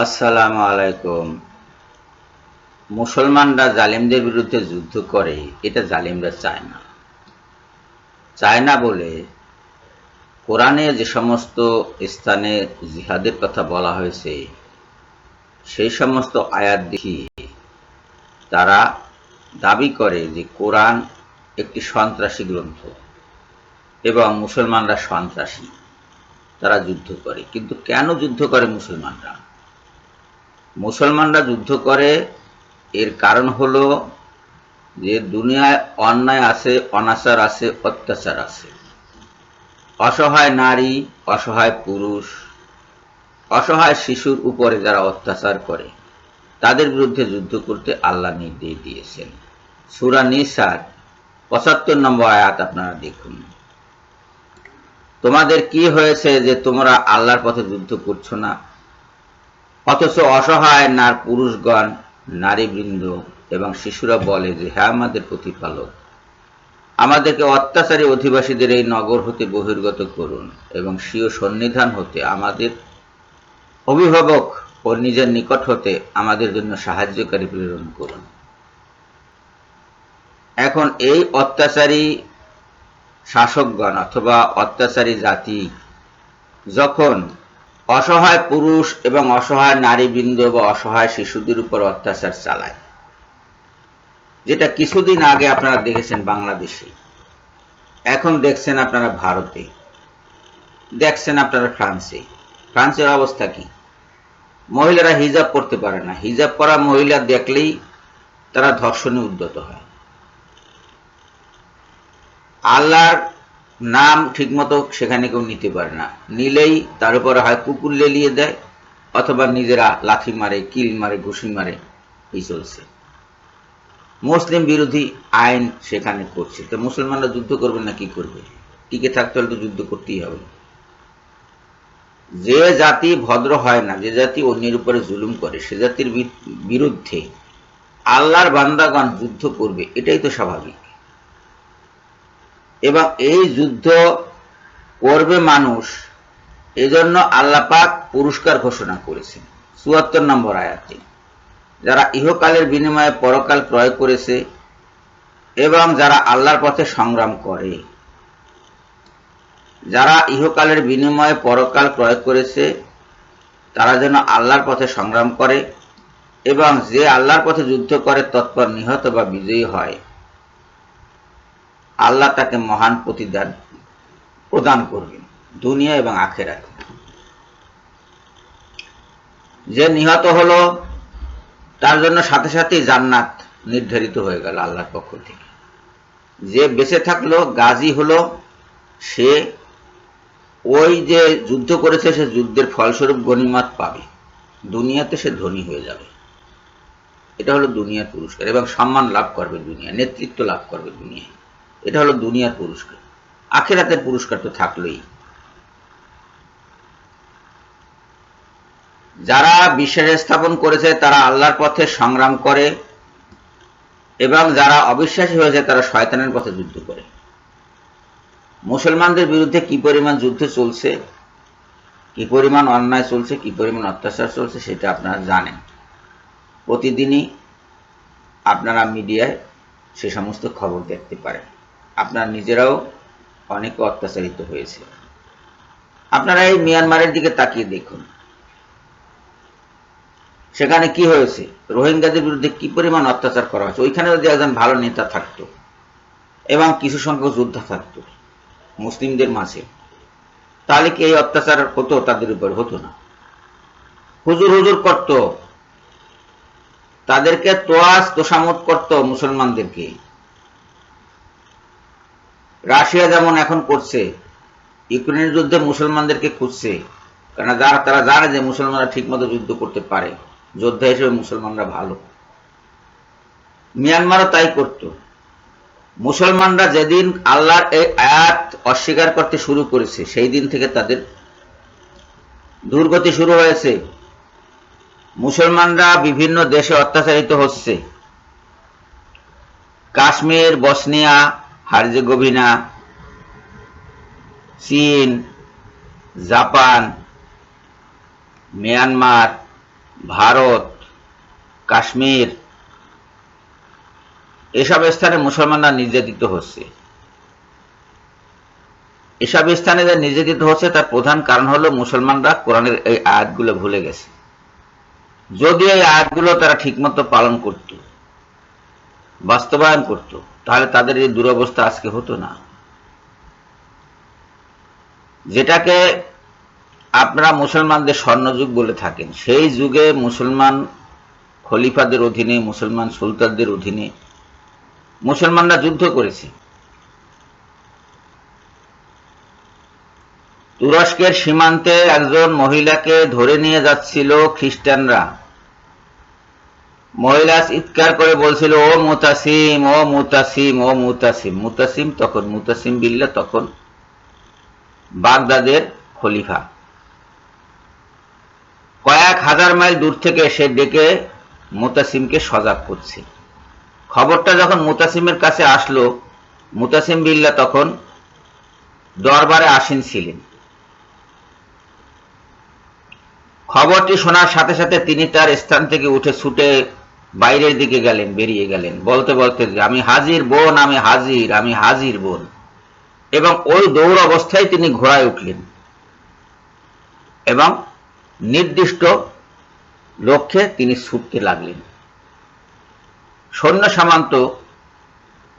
আসসালামু আলাইকুম। মুসলমানরা জালিমদের বিরুদ্ধে যুদ্ধ করে, এটা জালিমরা চায় না। চায় না বলে কোরআনে যে সমস্ত স্থানে জিহাদের কথা বলা হয়েছে, সেই সমস্ত আয়াত দেখিয়ে তারা দাবি করে যে কোরআন একটি সন্ত্রাসী গ্রন্থ এবং মুসলমানরা সন্ত্রাসী, তারা যুদ্ধ করে। কিন্তু কেন যুদ্ধ করে মুসলমানরা? মুসলমানরা যুদ্ধ করে, এর কারণ হলো যে দুনিয়ায় অন্যায় আছে, অনাচার আছে, অত্যাচার আছে। অসহায় নারী, অসহায় পুরুষ, অসহায় শিশুর উপরে যারা অত্যাচার করে, তাদের বিরুদ্ধে যুদ্ধ করতে আল্লাহ নির্দেশ দিয়েছেন। সুরা নিসার, পঁচাত্তর নম্বর আয়াত আপনারা দেখুন। তোমাদের কি হয়েছে যে তোমরা আল্লাহর পথে যুদ্ধ করছ না? অথচ অসহায় নার পুরুষগণ, নারীবৃন্দ এবং শিশুরা বলে যে হ্যাঁ আমাদের প্রতিপালক। আমাদেরকে অত্যাচারী অধিবাসীদের এই নগর হতে বহির্গত করুন এবং স্বীয় সন্নিধান হতে আমাদের অভিভাবক ও নিজের নিকট হতে আমাদের জন্য সাহায্যকারী প্রেরণ করুন। এখন এই অত্যাচারী শাসকগণ অথবা অত্যাচারী জাতি যখন অসহায় পুরুষ এবং অসহায় নারীবৃন্দ বা অসহায় শিশুদের উপর অত্যাচার চালায়। যেটা কিছুদিন আগে আপনারা দেখেছেন বাংলাদেশে। এখন দেখছেন আপনারা ভারতে। দেখছেন আপনারা ফ্রান্সে। ফ্রান্সের অবস্থা কি? মহিলারা হিজাব পরতে পারে না। হিজাব পরা মহিলা দেখলেই তারা ধর্ষণে উদ্যত হয়। আল্লাহর নাম ঠিকমতো সেখানে কেউ নিতে পারে না। নিলেই তার উপরে হয় কুকুর লেলিয়ে দেয়, অথবা নিজেরা লাথি মারে, কিল মারে, ঘুষি মারে, এই চলছে। মুসলিম বিরোধী আইন সেখানে করছে। তো মুসলমানরা যুদ্ধ করবে না কি করবে? টিকে থাকতে হলে তো যুদ্ধ করতেই হবে। যে জাতি ভদ্র হয় না, যে জাতি অন্যের উপরে জুলুম করে, সে জাতির বিরুদ্ধে আল্লাহর বান্দাগণ যুদ্ধ করবে, এটাই তো স্বাভাবিক। এবং এই যুদ্ধ করবে মানুষ, এজন্য আল্লাপাক পুরস্কার ঘোষণা করেছেন। চুয়াত্তর নম্বর আয়াতে যারা ইহকালের বিনিময়ে পরকাল ক্রয় করেছে এবং যারা আল্লাহর পথে সংগ্রাম করে, যারা ইহকালের বিনিময়ে পরকাল ক্রয় করেছে, তারা যেন আল্লাহর পথে সংগ্রাম করে এবং যে আল্লাহর পথে যুদ্ধ করে তৎপর নিহত বা বিজয়ী হয় আল্লাহ তাকে মহান প্রতিদান প্রদান করবেন, দুনিয়া এবং আখেরাতে। যে নিহত হলো, তার জন্য সাথে সাথেই জান্নাত নির্ধারিত হয়ে গেল আল্লাহর পক্ষ থেকে। যে বেঁচে থাকল, গাজী হলো, সে ওই যে যুদ্ধ করেছে, সে যুদ্ধের ফলস্বরূপ গণিমাত পাবে। দুনিয়াতে সে ধনী হয়ে যাবে। এটা হলো দুনিয়ার পুরস্কার এবং সম্মান লাভ করবে দুনিয়া, নেতৃত্ব লাভ করবে দুনিয়ায়। এটা হলো দুনিয়ার পুরস্কার। আখেরাতের পুরস্কার তো থাকলোই। যারা বিশ্বাস স্থাপন করেছে, তারা আল্লাহর পথে সংগ্রাম করে এবং যারা অবিশ্বাসী হয়েছে, তারা শয়তানের পথে যুদ্ধ করে। মুসলমানদের বিরুদ্ধে কি পরিমাণ যুদ্ধ চলছে, কি পরিমাণ অন্যায় চলছে, কি পরিমাণ অত্যাচার চলছে, সেটা আপনারা জানেন। প্রতিদিনই আপনারা মিডিয়ায় সে সমস্ত খবর দেখতে পারেন। আপনার নিজেরাও অনেক অত্যাচারিত হয়েছে। আপনারা এই মিয়ানমারের দিকে তাকিয়ে দেখুন। সেখানে কি হয়েছে? রোহিঙ্গাদের বিরুদ্ধে কি পরিমাণ অত্যাচার করা হয়েছে? ওইখানে যদি একজন ভালো নেতা থাকতো এবং কিছু সংখ্যক যোদ্ধা থাকতো, মুসলিমদের মাঝে, তাহলে কি এই অত্যাচার হতো তাদের উপর? হতো না। হুজুর হুজুর করত। তাদেরকে তোয়াজ তোষামত করত মুসলমানদেরকে। রাশিয়া যেমন এখন করছে, ইউক্রেনের যুদ্ধে মুসলমানদেরকে খুঁজছে কেন যারা তারা জানে যে মুসলমানরা ঠিকমতো যুদ্ধ করতে পারে, যোদ্ধা হিসেবে মুসলমানরা ভালো। মিয়ানমারও তাই করত। মুসলমানরা যেদিন আল্লাহর এই আয়াত অস্বীকার করতে শুরু করেছে, সেই দিন থেকে তাদের দুর্গতি শুরু হয়েছে। মুসলমানরা বিভিন্ন দেশে অত্যাচারিত হচ্ছে। কাশ্মীর, বসনিয়া হার্জেগোভিনা চীন, জাপান, মিয়ানমার, ভারত, কাশ্মীর, এসব স্থানে মুসলমানরা নির্যাতিত হচ্ছে। এসব স্থানে যে নির্যাতিত হচ্ছে, তার প্রধান কারণ হলো মুসলমানরা কোরআনের এই আয়াতগুলো ভুলে গেছে। যদি এই আয়াতগুলো তারা ঠিকমতো পালন করত, বাস্তবায়ন করত তাহলে তাদের এই দুরবস্থা আজকে হতো না। যেটাকে আপনারা মুসলমানদের স্বর্ণযুগ বলে থাকেন, সেই যুগে মুসলমান খলিফাদের অধীনে, মুসলমান সুলতানদের অধীনে মুসলমানরা যুদ্ধ করেছে। তুরস্কের সীমান্তে একজন মহিলাকে ধরে নিয়ে যাচ্ছিল খ্রিস্টানরা। মহিলা চিৎকার করে বলছিল, ও মুতাসিম ও মুতাসিম ও মুতাসিম। মুতাসিম তখন, মুতাসিম বিল্লা তখন বাগদাদের খলিফা। কয়েক হাজার মাইল দূর থেকে সে ডেকে মুতাসিমকে সজাগ করছে। খবরটা যখন মুতাসিমের কাছে আসলো, মুতাসিম বিল্লা তখন দরবারে আসীন ছিলেন। খবরটি শোনার সাথে সাথে তিনি তার স্থান থেকে উঠে ছুটে বাইরের দিকে গেলেন, বেরিয়ে গেলেন। বলতে বলতে আমি হাজির বোন, আমি হাজির আমি হাজির বোন। এবং ওই দৌড় অবস্থায় তিনি ঘোড়ায় উঠলেন। এবং নির্দিষ্ট লক্ষ্যে তিনি ছুটতে লাগলেন। সৈন্য সামান্ত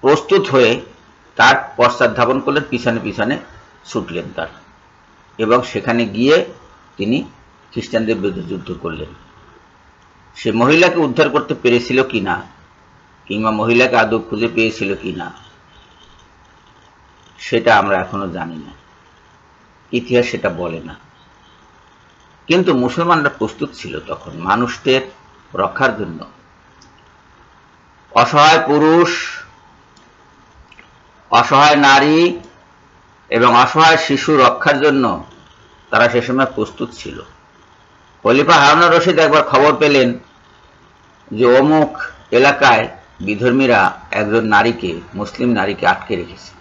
প্রস্তুত হয়ে তার পশ্চাৎ ধাবন করলেন, পিছনে পিছনে ছুটলেন তার। এবং সেখানে গিয়ে তিনি খ্রিস্টানদের বিরুদ্ধে যুদ্ধ করলেন। সে মহিলাকে উদ্ধার করতে পেরেছিল কিনা? কিংবা মহিলাকে আদৌ খুঁজে পেয়েছিল কিনা? সেটা আমরা এখনও জানি না। ইতিহাস সেটা বলে না। কিন্তু মুসলমানরা প্রস্তুত ছিল তখন মানুষদের রক্ষার জন্য। অসহায় পুরুষ, অসহায় নারী এবং অসহায় শিশু রক্ষার জন্য তারা সে সময় প্রস্তুত ছিল। খলিফা হারুন রশিদ একবার খবর পেলেন যে অমুক এলাকায় বিধর্মীরা একজন নারীকে, মুসলিম নারীকে আটকে রেখেছে।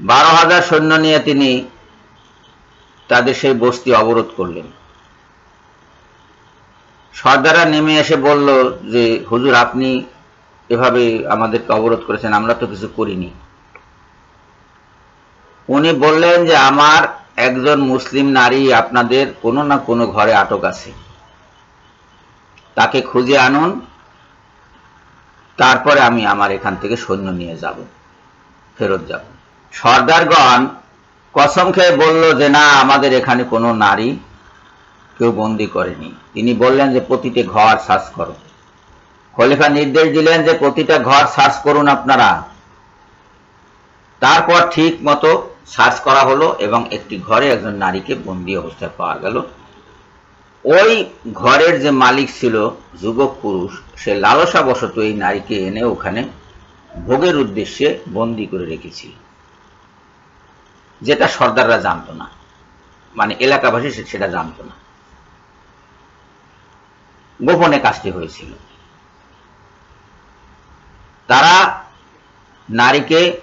বারো হাজার সৈন্য নিয়ে তিনি তাদের সেই বস্তি অবরোধ করলেন। সর্দাররা নেমে এসে বলল যে, হুজুর, আপনি এভাবে আমাদেরকে অবরোধ করেছেন, আমরা তো কিছু করিনি। উনি বললেন যে, আমার একজন মুসলিম নারী আপনাদের কোনো না কোনো ঘরে আটক আছে। তাকে খুঁজে আনুন, তারপরে আমি আমার এখান থেকে সৈন্য নিয়ে যাব, ফেরত যাব। সর্দারগণ কসম খেয়ে বলল যে, না, আমাদের এখানে কোনো নারী কেউ বন্দি করেনি। তিনি বললেন যে, প্রতিটি ঘর সার্চ করো। খলিফা নির্দেশ দিলেন যে, প্রতিটা ঘর সার্চ করুন আপনারা। তারপর ঠিক মতো সার্চ করা হলো এবং একটি ঘরে একজন নারীকে বন্দি অবস্থায় পাওয়া গেল। ওই ঘরের যে মালিক ছিল যুবক পুরুষ, সে লালসাবশত এই নারীকে এনে ওখানে ভোগের উদ্দেশ্যে বন্দি করে রেখেছিল যেটা সর্দাররা জানতো না। মানে এলাকাবাসী সেটা জানতো না। গোপনে কাজটি হয়েছিল। তারা নারীকে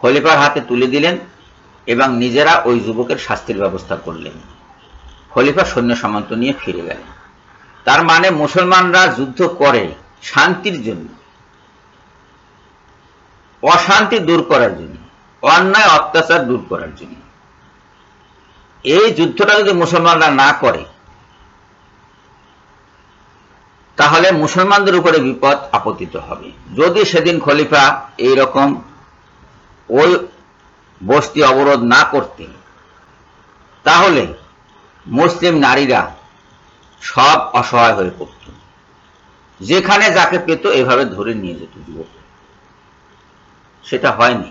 খলিফার হাতে তুলে দিলেন এবং নিজেরা ওই যুবকের শাস্তির ব্যবস্থা করলেন। খলিফা সৈন্য সামন্ত নিয়ে ফিরে গেলেন। তার মানে মুসলমানরা যুদ্ধ করে শান্তির জন্য, অশান্তি দূর করার জন্য, অন্যায়, অত্যাচার দূর করার জন্য। এই যুদ্ধটা যদি মুসলমানরা না করে, তাহলে মুসলমানদের উপরে বিপদ আপতিত হবে। যদি সেদিন খলিফা এই রকম ওই বস্তি অবরোধ না করতেন তাহলে মুসলিম নারীরা সব অসহায় হয়ে পড়ত। যেখানে যাকে পেত এভাবে ধরে নিয়ে যেত যুবক সেটা হয়নি।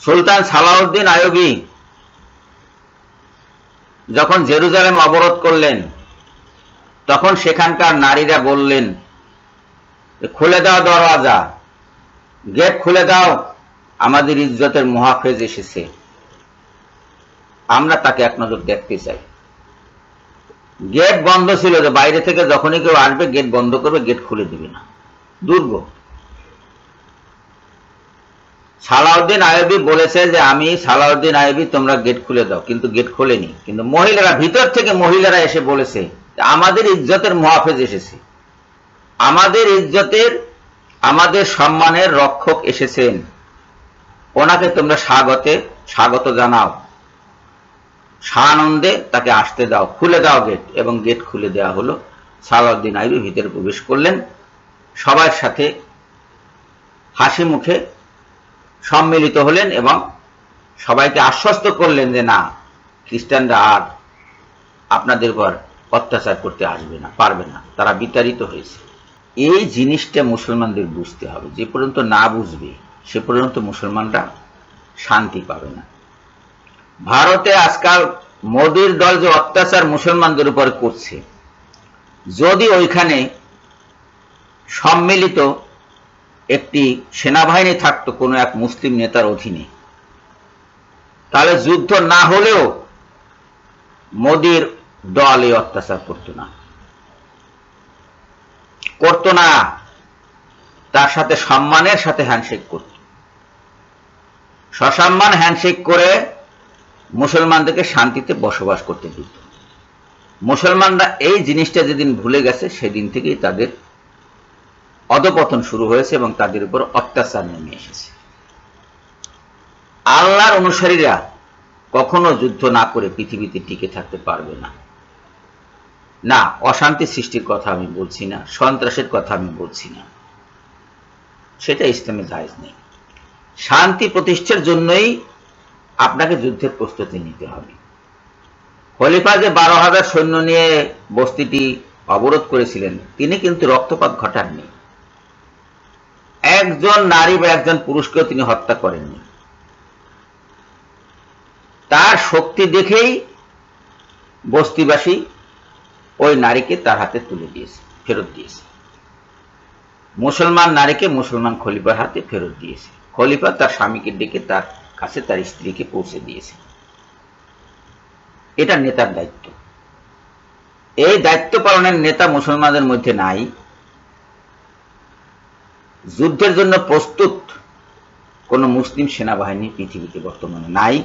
সুলতান সালাউদ্দিন আয়োগী যখন জেরুজালেম অবরোধ করলেন, তখন সেখানকার নারীরা বললেন খুলে দেওয়া দরওয়াজা। গেট খুলে দাও, আমাদের ইজ্জতের মহাফেজ এসেছে। আমরা তাকে এক নজর দেখতে চাই। গেট বন্ধ ছিল যে বাইরে থেকে যখনই কেউ আসবে, গেট বন্ধ করবে, গেট খুলে দিবে না। দুর্গ। সালাউদ্দিন আয়বি বলেছে যে, আমি সালাউদ্দিন আয়বি তোমরা গেট খুলে দাও। কিন্তু গেট খোলেনি। কিন্তু মহিলারা, ভিতর থেকে মহিলারা এসে বলেছে আমাদের ইজ্জতের মহাফেজ এসেছে। আমাদের ইজ্জতের আমাদের সম্মানের রক্ষক এসেছেন। ওনাকে তোমরা স্বাগতে, স্বাগত জানাও। সানন্দে তাকে আসতে দাও, খুলে দাও গেট এবং গেট খুলে দেওয়া হলো। সালাউদ্দিন আইবি ভিতরে প্রবেশ করলেন। সবার সাথে হাসি মুখে সম্মিলিত হলেন এবং সবাইকে আশ্বস্ত করলেন যে না, খ্রিস্টানরা আর আপনাদের উপর অত্যাচার করতে আসবে না, পারবে না। তারা বিতাড়িত হয়েছে। এই জিনিসটা মুসলমানদের বুঝতে হবে। যে পর্যন্ত না বুঝবে, সে পর্যন্ত মুসলমানরা শান্তি পাবে না। ভারতে আজকাল মোদির দল যে অত্যাচার মুসলমানদের উপর করছে, যদি ওইখানে সম্মিলিত একটি সেনাবাহিনী থাকতো কোনো এক মুসলিম নেতার অধীনে, তাহলে যুদ্ধ না হলেও মোদির দল এই অত্যাচার করতো না। করতো না, তার সাথে সম্মানের সাথে হ্যান্ডশেক করত। সসম্মান হ্যান্ডশেক করে মুসলমানদেরকে শান্তিতে বসবাস করতে দিত। মুসলমানরা এই জিনিসটা যেদিন ভুলে গেছে, সেদিন থেকেই তাদের অধপতন শুরু হয়েছে এবং তাদের উপর অত্যাচার নেমে এসেছে। আল্লাহর অনুসারীরা কখনো যুদ্ধ না করে পৃথিবীতে টিকে থাকতে পারবে না। না, অশান্তি সৃষ্টির কথা আমি বলছি না, সন্ত্রাসের কথা আমি বলছি না। সেটা ইসলামে জায়জ নেই। শান্তি প্রতিষ্ঠার জন্যই আপনাকে যুদ্ধের প্রস্তুতি নিতে হবে। খলিফা যে বারো হাজার সৈন্য নিয়ে বস্তিটি অবরোধ করেছিলেন, তিনি কিন্তু রক্তপাত ঘটাননি। একজন নারী বা একজন পুরুষকেও তিনি হত্যা করেননি। তার শক্তি দেখেই বস্তিবাসী ওই নারীকে তার হাতে তুলে দিয়েছে, ফেরত দিয়েছে। মুসলমান নারীকে মুসলমান খলিফার হাতে ফেরত দিয়েছে। খলিফা তার স্বামীকে ডেকে তার কাছে তার স্ত্রীকে পৌঁছে দিয়েছে। এটা নেতার দায়িত্ব। এই দায়িত্ব পালনের নেতা মুসলমানদের মধ্যে নাই। যুদ্ধের জন্য প্রস্তুত কোন মুসলিম সেনাবাহিনী পৃথিবীতে বর্তমানে নাই।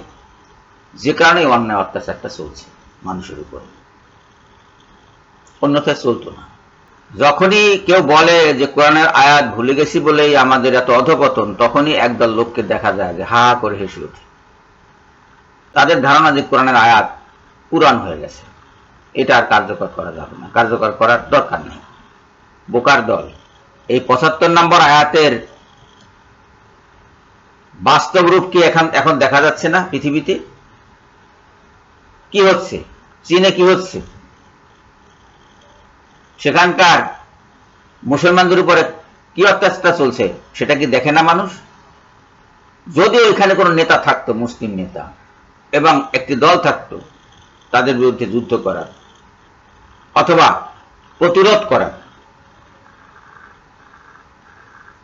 যে কারণে অন্যায় অত্যাচারটা চলছে মানুষের উপরে। অন্যথায় চলতো না। যখনই কেউ বলে যে কোরআনের আয়াত ভুলে গেছি বলেই আমাদের এত অধপতন, তখনই একদল লোককে দেখা যায় যে হা করে হেসে ওঠে। তাদের ধারণা যে কোরআনের আয়াত পুরাণ হয়ে গেছে, এটা আর কার্যকর করা যাবে না। কার্যকর করার দরকার নেই। বোকার দল। এই পঁচাত্তর নম্বর আয়াতের বাস্তব রূপ কি এখন এখন দেখা যাচ্ছে না পৃথিবীতে? কি হচ্ছে? চীনে কি হচ্ছে? সেখানকার মুসলমানদের উপরে কি অত্যাচার চলছে, সেটা কি দেখে না মানুষ? যদি ওইখানে কোনো নেতা থাকতো, মুসলিম নেতা, এবং একটি দল থাকতো, তাদের বিরুদ্ধে যুদ্ধ করার অথবা প্রতিরোধ করার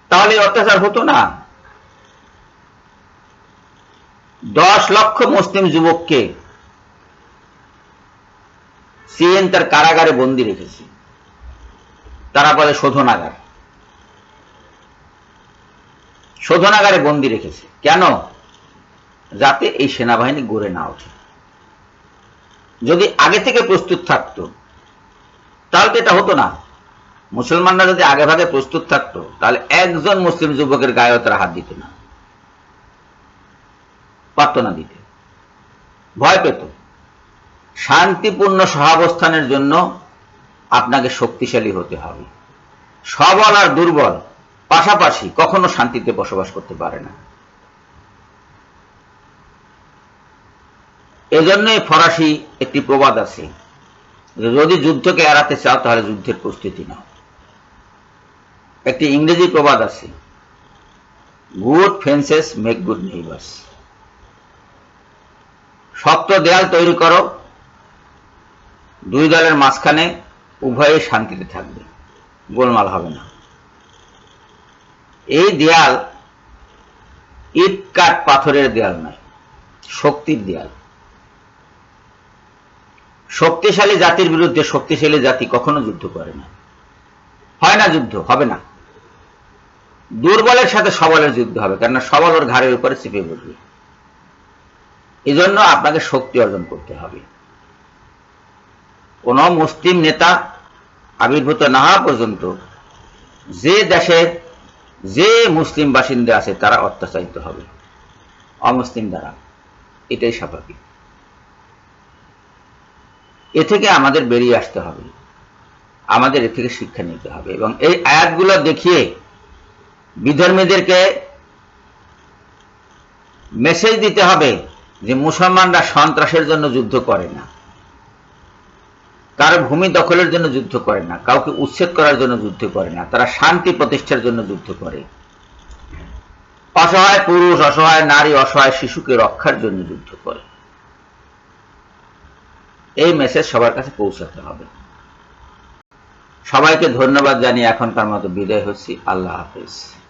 তাহলে অত্যাচার হতো না। দশ লক্ষ মুসলিম যুবককে সিএন তার কারাগারে বন্দী রেখেছে। তারা বলে শোধনাগার। শোধনাগারে বন্দি রেখেছে। কেন? যাতে এই সেনাবাহিনী গড়ে না ওঠে। যদি আগে থেকে প্রস্তুত থাকতো, তাহলে তো এটা হতো না। মুসলমানরা যদি আগে ভাগে প্রস্তুত থাকতো, তাহলে একজন মুসলিম যুবকের গায়ে তারা হাত দিত না। পারত না দিতে। ভয় পেত। শান্তিপূর্ণ সহাবস্থানের জন্য আপনাকে শক্তিশালী হতে হবে। সবল আর দুর্বল, পাশাপাশি কখনো শান্তিতে বসবাস করতে পারে না। এজন্যই ফরাসি একটি প্রবাদ আছে যদি যুদ্ধকে এড়াতে চাও, তাহলে যুদ্ধের প্রস্তুতি নাও। একটি ইংরেজি প্রবাদ আছে good fences make good neighbours শক্ত দেয়াল তৈরি করো, দুই দলের মাঝখানে উভয়ে শান্তিতে থাকবে। গোলমাল হবে না। এই দেয়াল ইট কাঠ পাথরের দেয়াল নয়, শক্তির দেয়াল। শক্তিশালী জাতির বিরুদ্ধে শক্তিশালী জাতি কখনো যুদ্ধ করে না। হয় না যুদ্ধ, হবে না। দুর্বলের সাথে সবলের যুদ্ধ হবে, কেননা সবল ওর ঘাড়ের উপরে চেপে বসবে। এই জন্য আপনাকে শক্তি অর্জন করতে হবে। কোন মুসলিম নেতা আবির্ভূত না হওয়া পর্যন্ত যে দেশে যে মুসলিম বাসিন্দা আছে, তারা অত্যাচারিত হবে। অমুসলিম দ্বারা। এটাই স্বাভাবিক। এ থেকে আমাদের বেরিয়ে আসতে হবে। আমাদের এ থেকে শিক্ষা নিতে হবে এবং এই আয়াতগুলো দেখিয়ে বিধর্মীদেরকে মেসেজ দিতে হবে যে, মুসলমানরা সন্ত্রাসের জন্য যুদ্ধ করে না। কারও ভূমি দখলের জন্য যুদ্ধ করে না, কাউকে উচ্ছেদ করার জন্য যুদ্ধ করে না, তারা শান্তি প্রতিষ্ঠার জন্য যুদ্ধ করে। অসহায় পুরুষ, অসহায় নারী, অসহায় শিশুকে রক্ষার জন্য যুদ্ধ করে। এই মেসেজ সবার কাছে পৌঁছাতে হবে। সবাইকে ধন্যবাদ জানিয়ে এখনকার মতো বিদায় হচ্ছি। আল্লাহ হাফিজ।